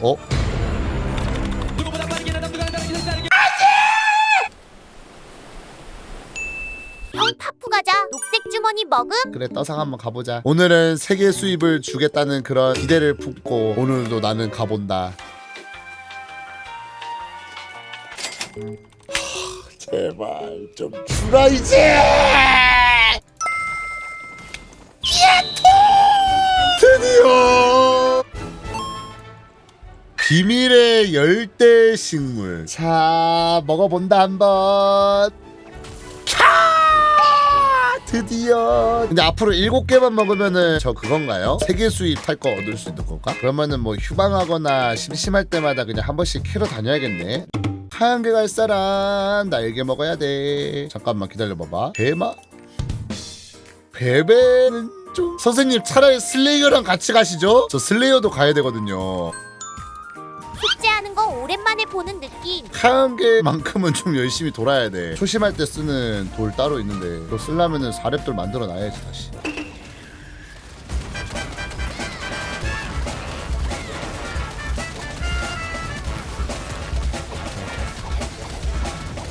어? 형 파프 가자. 녹색 주머니 먹음? 그래 떠상 한번 가보자 오늘은 세계 수입을 주겠다는 그런 기대를 품고 오늘도 나는 가본다 하, 제발 좀 주라 이제 야토 드디어 비밀의 열대 식물 자 먹어본다 한번 캬! 드디어 근데 앞으로 일곱 개만 먹으면은 저 그건가요? 세계 수입 탈 거 얻을 수 있는 건가? 그러면은 뭐 휴방하거나 심심할 때마다 그냥 한 번씩 캐러 다녀야겠네 하얀 개갈 사람 날개 먹어야 돼 잠깐만 기다려봐봐 배마? 베베는 좀 선생님 차라리 슬레이어랑 같이 가시죠 저 슬레이어도 가야 되거든요 숙제하는 거 오랜만에 보는 느낌. 하얀 개만큼은 좀 열심히 돌아야 돼. 초심할 때 쓰는 돌 따로 있는데 그거 쓰려면은 사렙돌 만들어 놔야지 다시.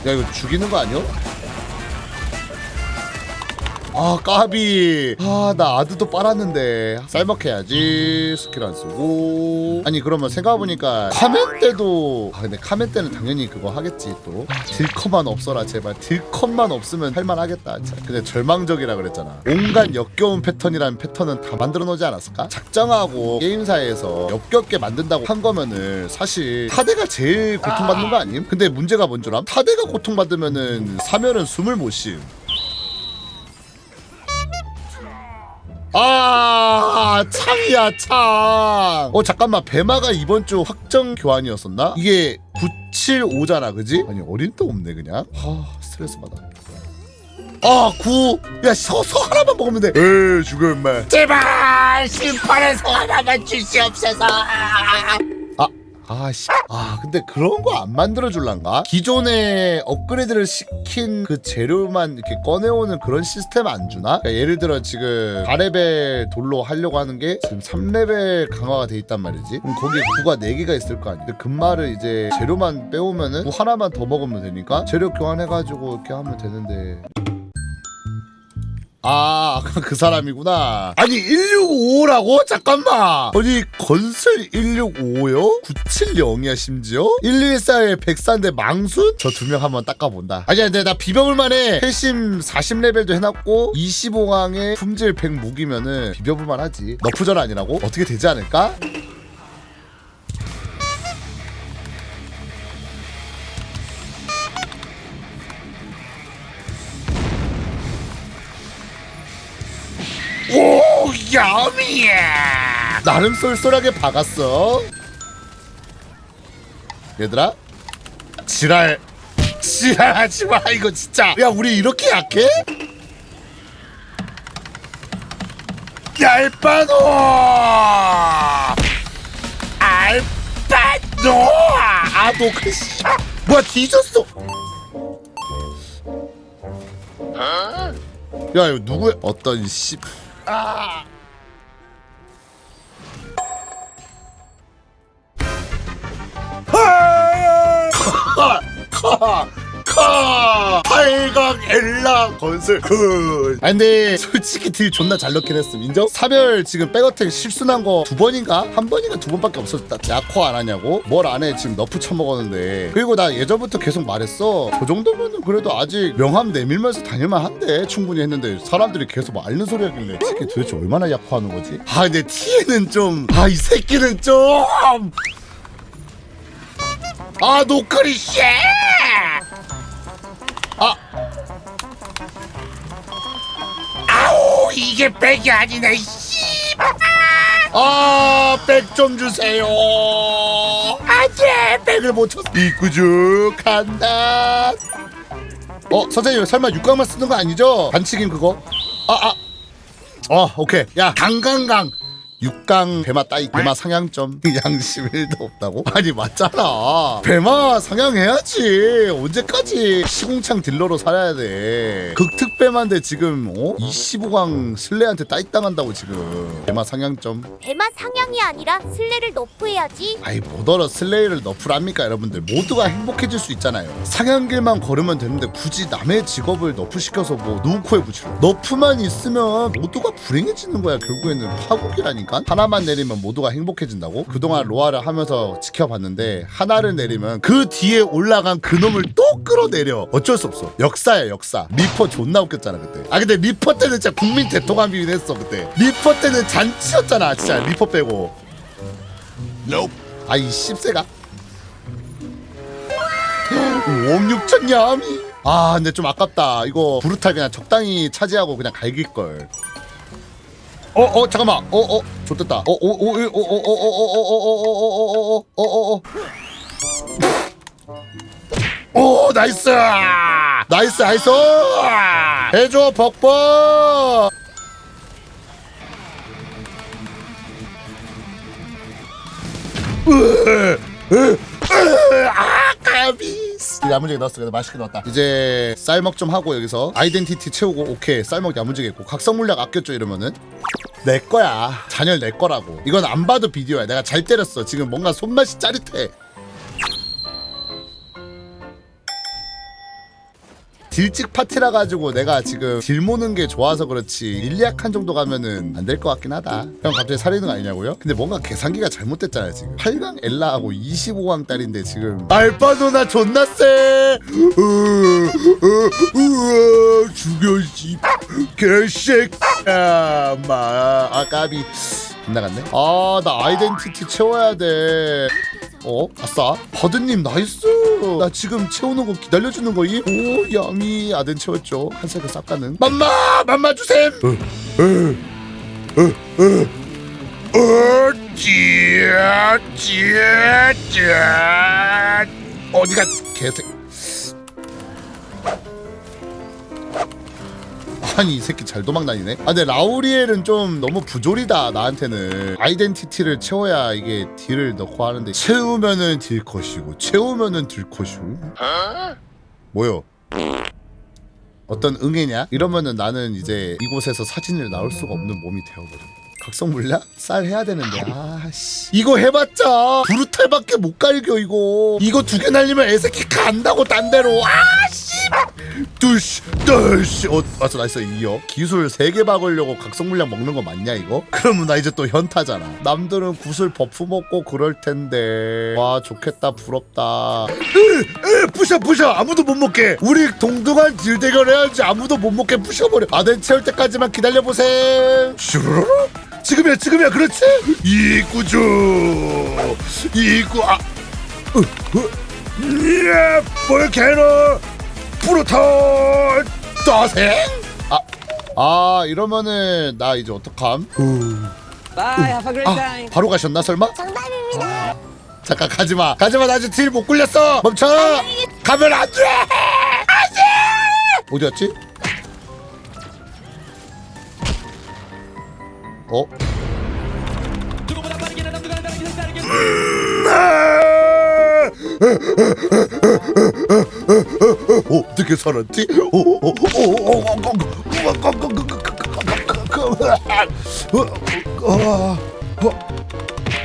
야 이거 죽이는 거 아니야? 아 까비 아 나 아드도 빨았는데 쌀먹해야지 스킬 안 쓰고 아니 그러면 생각해보니까 카멘 때도 아 근데 카멘 때는 당연히 그거 하겠지 또 아, 딜컷만 없어라 제발 딜컷만 없으면 할만하겠다 진짜. 근데 절망적이라 그랬잖아 온갖 역겨운 패턴이라는 패턴은 다 만들어 놓지 않았을까? 작정하고 게임사에서 역겹게 만든다고 한 거면은 사실 타대가 제일 고통받는 거 아님? 근데 문제가 뭔 줄 암? 타대가 고통받으면은 사면은 숨을 못 쉼. 아 창이야 창. 어 잠깐만 배마가 이번 주 확정 교환이었었나? 이게 975잖아 그지? 아니 어림도 없네 그냥. 아 스트레스 받아. 아 9. 야 서서 하나만 먹으면 돼. 에이 죽어 임마. 제발 심판에서 하나만 주시옵소서. 아. 아씨. 아 근데 그런 거 안 만들어 줄란가? 기존에 업그레이드를 시킨 그 재료만 이렇게 꺼내오는 그런 시스템 안 주나? 그러니까 예를 들어 지금 4레벨 돌로 하려고 하는 게 지금 3레벨 강화가 돼 있단 말이지. 그럼 거기에 구가 4개가 있을 거 아니야. 근데 금마를 이제 재료만 빼오면은 구 하나만 더 먹으면 되니까 재료 교환해가지고 이렇게 하면 되는데. 아, 그 사람이구나. 아니, 1655라고? 잠깐만. 아니, 건슬 1655요? 970이야, 심지어? 114에 104인데 망순? 저 두 명 한번 닦아본다. 아니야, 근데 나 비벼볼만 해. 헬심 40레벨도 해놨고, 25강에 품질 100 무기면은 비벼볼만 하지. 너프전 아니라고? 어떻게 되지 않을까? 오, 야미야! 나름 쏠쏠하게 박았어. 얘들아, 지랄, 지랄하지 마 이거 진짜. 야, 우리 이렇게 약해? 얄바노! 알바노! 아, 너그 씨. 뭐야 뒤졌어? 야, 이거 누구야? 어떤 씨. 아. 카! 카! 8강 엘라 건설 그. 아 근데 솔직히 딜 존나 잘 넣긴 했음 인정? 사별 지금 백어택 실수난 거 두 번인가? 한 번인가 두 번밖에 없었다 야코 안 하냐고? 뭘 안 해 지금 너프 쳐먹었는데 그리고 나 예전부터 계속 말했어 저 정도면은 그래도 아직 명함 내밀면서 다닐만 한데 충분히 했는데 사람들이 계속 뭐 앓는 소리 하길래 이 새끼 도대체 얼마나 약화하는 거지? 아 근데 티에는 좀 아 이 새끼는 좀 아 노크리 씨! 이게 백이 아니네 씨! 아 백 좀 주세요. 안돼 백을 못 쳤어. 이구죽 간다. 어 선생님 설마 육각만 쓰는 거 아니죠? 반칙인 그거? 아 아. 어 오케이. 야 강강강 6강 배마 따이 배마 상향점 양심 1도 없다고? 아니 맞잖아. 배마 상향해야지. 언제까지 시궁창 딜러로 살아야 돼. 극특배마인데 지금 어? 25강 슬레한테 따이 당한다고 지금. 배마 상향점. 배마 상향이 아니라 슬레를 너프해야지. 아이 뭐더러 슬레이를 너프랍니까 여러분들? 모두가 행복해질 수 있잖아요. 상향길만 걸으면 되는데 굳이 남의 직업을 너프시켜서 뭐 누구 코에 붙이려 너프만 있으면 모두가 불행해지는 거야 결국에는. 파국이라니까 하나만 내리면 모두가 행복해진다고? 그동안 로아를 하면서 지켜봤는데 하나를 내리면 그 뒤에 올라간 그놈을 또 끌어내려. 어쩔 수 없어. 역사야 역사. 리퍼 존나 웃겼잖아 그때. 아 근데 리퍼 때는 진짜 국민 대통합이긴 했어 그때. 리퍼 때는 잔치였잖아 진짜. 리퍼 빼고. 아이 씹새가? 5억 6천 냠이? 아 근데 좀 아깝다. 이거 브루탈 그냥 적당히 차지하고 그냥 갈길걸 어 어 잠깐만 어 어 좋됐다 어어어 어 어 어 어 어 어 어 어 어 어 어 어 어 어 어 어 오 나이스 나이스 나이스 해줘 벅벅 아 까비스 야무지게 넣었어 그래도 맛있게 넣었다 이제 쌀먹 좀 하고 여기서 아이덴티티 채우고 오케이 쌀먹 야무지게 했고 각성 물약 아꼈죠 이러면은 내 거야. 잔열 내 거라고. 이건 안 봐도 비디오야. 내가 잘 때렸어. 지금 뭔가 손맛이 짜릿해 딜찍 파티라 가지고 내가 지금 딜 모는 게 좋아서 그렇지 일리약 한 정도 가면은 안 될 것 같긴 하다. 형 갑자기 살리는 거 아니냐고요? 근데 뭔가 계산기가 잘못됐잖아요 지금. 8강 엘라하고 25강 딸인데 지금. 알바노나 존나 쎄! 죽여 씨. 개새끼야 마. 아까비. 빗나갔네? 아 나 아이덴티티 채워야 돼 어? 아싸? 버드님 나이스! 나 지금 채우는 거 기다려주는 거이? 오 야미. 아덴 채웠죠. 한색을 싹 가는. 맘마! 맘마 주셈! 어찌야 찌야 찌야 어디가 개새 아니 이 새끼 잘 도망다니네. 아 근데 라우리엘은 좀 너무 부조리다 나한테는. 아이덴티티를 채워야 이게 딜을 넣고 하는데. 채우면은 딜컷이고 채우면은 딜컷이고. 뭐요? 어떤 응애냐? 이러면은 나는 이제 이곳에서 사진을 나올 수가 없는 몸이 되어버려. 각성 물량? 쌀 해야 되는데. 아씨. 이거 해봤자 브루탈밖에 못 갈겨 이거. 이거 두 개 날리면 애새끼 간다고 딴 데로. 아씨 뚜시 뚜시. 어 맞아 나이스 이어. 기술 세개 박으려고 각성 물량 먹는 거 맞냐 이거? 그러면 나 이제 또 현타잖아. 남들은 구슬 버프 먹고 그럴 텐데. 와 좋겠다 부럽다. 으, 부셔 부셔. 아무도 못 먹게. 우리 동등한 딜 대결 해야지. 아무도 못 먹게 부셔버려. 아덴 채울 때까지만 기다려보셈. 슈르르 지금이야 지금이야. 그렇지? 이구주 이구 아. 으, 으, 예 볼케노 프로톨 떠생 아, 아 이러면은 나 이제 어떡함? Bye, have a great 아 time. 바로 가셨나 설마? 정답입니다. 잠깐 가지마. 가지마 나 아직 딜못 굴렸어. 멈춰! 가면 안돼! 안돼! 어디였지? 어? 누구보다 빠르게. 어떻게 살았지?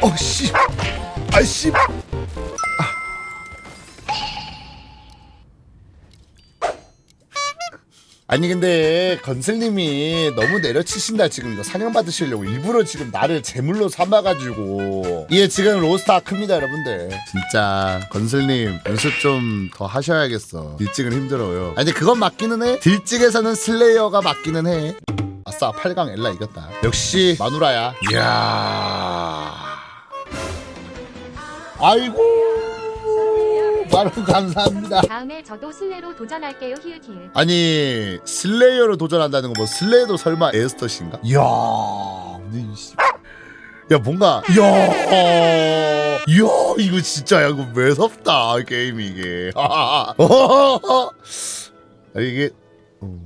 어씨 아씨 아니 근데 건슬님이 너무 내려치신다 지금 이거 사냥 받으시려고 일부러 지금 나를 제물로 삼아가지고. 이게 지금 로스타 큽니다 여러분들. 진짜 건슬님 연습 좀 더 하셔야겠어. 딜찍은 힘들어요. 아니 그건 맞기는 해. 딜찍에서는 슬레이어가 맞기는 해. 아싸 8강 엘라 이겼다. 역시 마누라야. 이야. 아이고 바로 감사합니다 다음에 저도 슬레로 도전할게요 히읗 히읗 아니 슬레이어로 도전한다는 거 뭐 슬레이도 설마 에스터신가? 이야 근데 이 씨. 야 뭔가 이야 이야 이거 진짜 야 이거 매섭다 게임이 이게 아 이게 어.